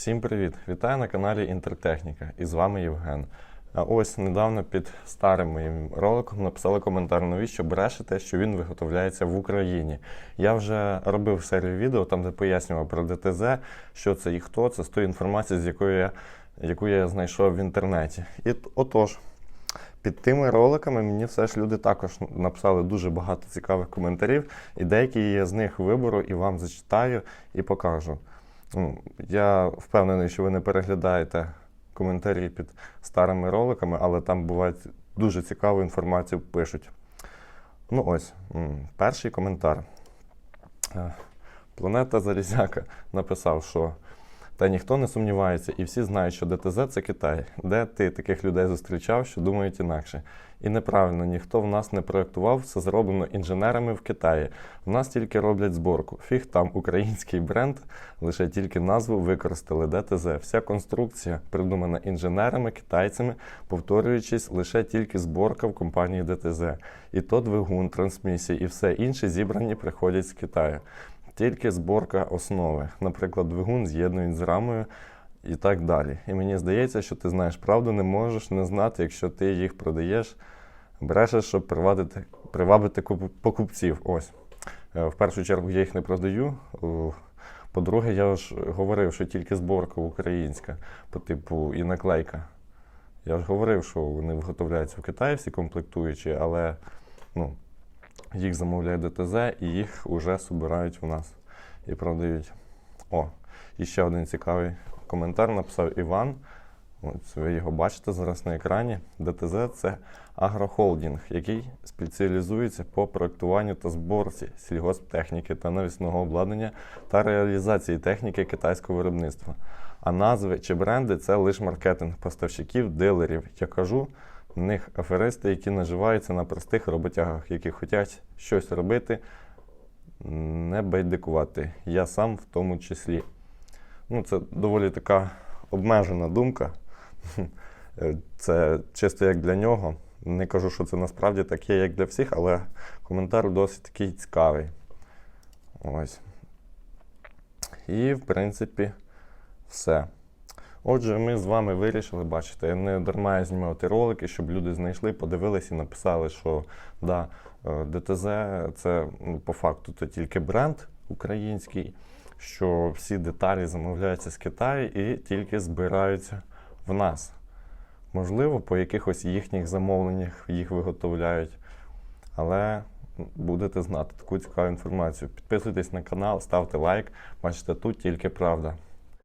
Всім привіт! Вітаю на каналі Інтертехніка і з вами Євген. А ось недавно під старим моїм роликом написали коментар, навіщо брешете, що він виготовляється в Україні. Я вже робив серію відео, там де пояснював про ДТЗ, що це і хто це з тої інформації, з якої я, яку я знайшов в інтернеті. І отож, під тими роликами мені все ж люди також написали дуже багато цікавих коментарів, і деякі я з них виберу і вам зачитаю і покажу. Ну, Я впевнений, що ви не переглядаєте коментарі під старими роликами, але там бувають дуже цікаву інформацію пишуть. Ну ось, перший коментар. Е, Планета Залізяка написав, що та ніхто не сумнівається, і всі знають, що ДТЗ це Китай. Де ти таких людей зустрічав, що думають інакше? І неправильно, ніхто в нас не проєктував, все зроблено інженерами в Китаї. В нас тільки роблять зборку. Фіг там український бренд, лише тільки назву використали ДТЗ. Вся конструкція придумана інженерами, китайцями, повторюючись, лише тільки зборка в компанії ДТЗ. І то двигун, трансмісія і все інше зібрані приходять з Китаю. Тільки зборка основи, наприклад, двигун з'єднують з рамою і так далі. І мені здається, що ти знаєш правду, не можеш не знати, якщо ти їх продаєш, брешеш, щоб привабити куп- покупців. Ось. Е, В першу чергу я їх не продаю. По-друге, я ж говорив, що тільки зборка українська, по типу і наклейка. Я ж говорив, що вони виготовляються в Китаї, всі комплектуючі, але ну, їх замовляє ДТЗ і їх вже збирають в нас і продають. О, і ще один цікавий коментар написав Іван. Ось ви його бачите зараз на екрані. ДТЗ це агрохолдинг, який спеціалізується по проектуванню та зборці сільгосптехніки та навісного обладнання та реалізації техніки китайського виробництва. А назви чи бренди це лише маркетинг поставщиків, дилерів. Я кажу, в них аферисти, які наживаються на простих роботягах, які хочуть щось робити, не байдикувати. Я сам в тому числі. Ну, це доволі така обмежена думка. Це чисто як для нього. Не кажу, що це насправді таке, як для всіх, але коментар досить такий цікавий. Ось. І, в принципі, все. Отже, ми з вами вирішили, бачите, не дарма я знімав ті ролики, щоб люди знайшли, подивилися і написали, що да, е, ДТЗ це ну, по факту це тільки бренд український, що всі деталі замовляються з Китаю і тільки збираються в нас. Можливо, по якихось їхніх замовленнях їх виготовляють, але будете знати таку цікаву інформацію. Підписуйтесь на канал, ставте лайк. Бачите, тут тільки правда.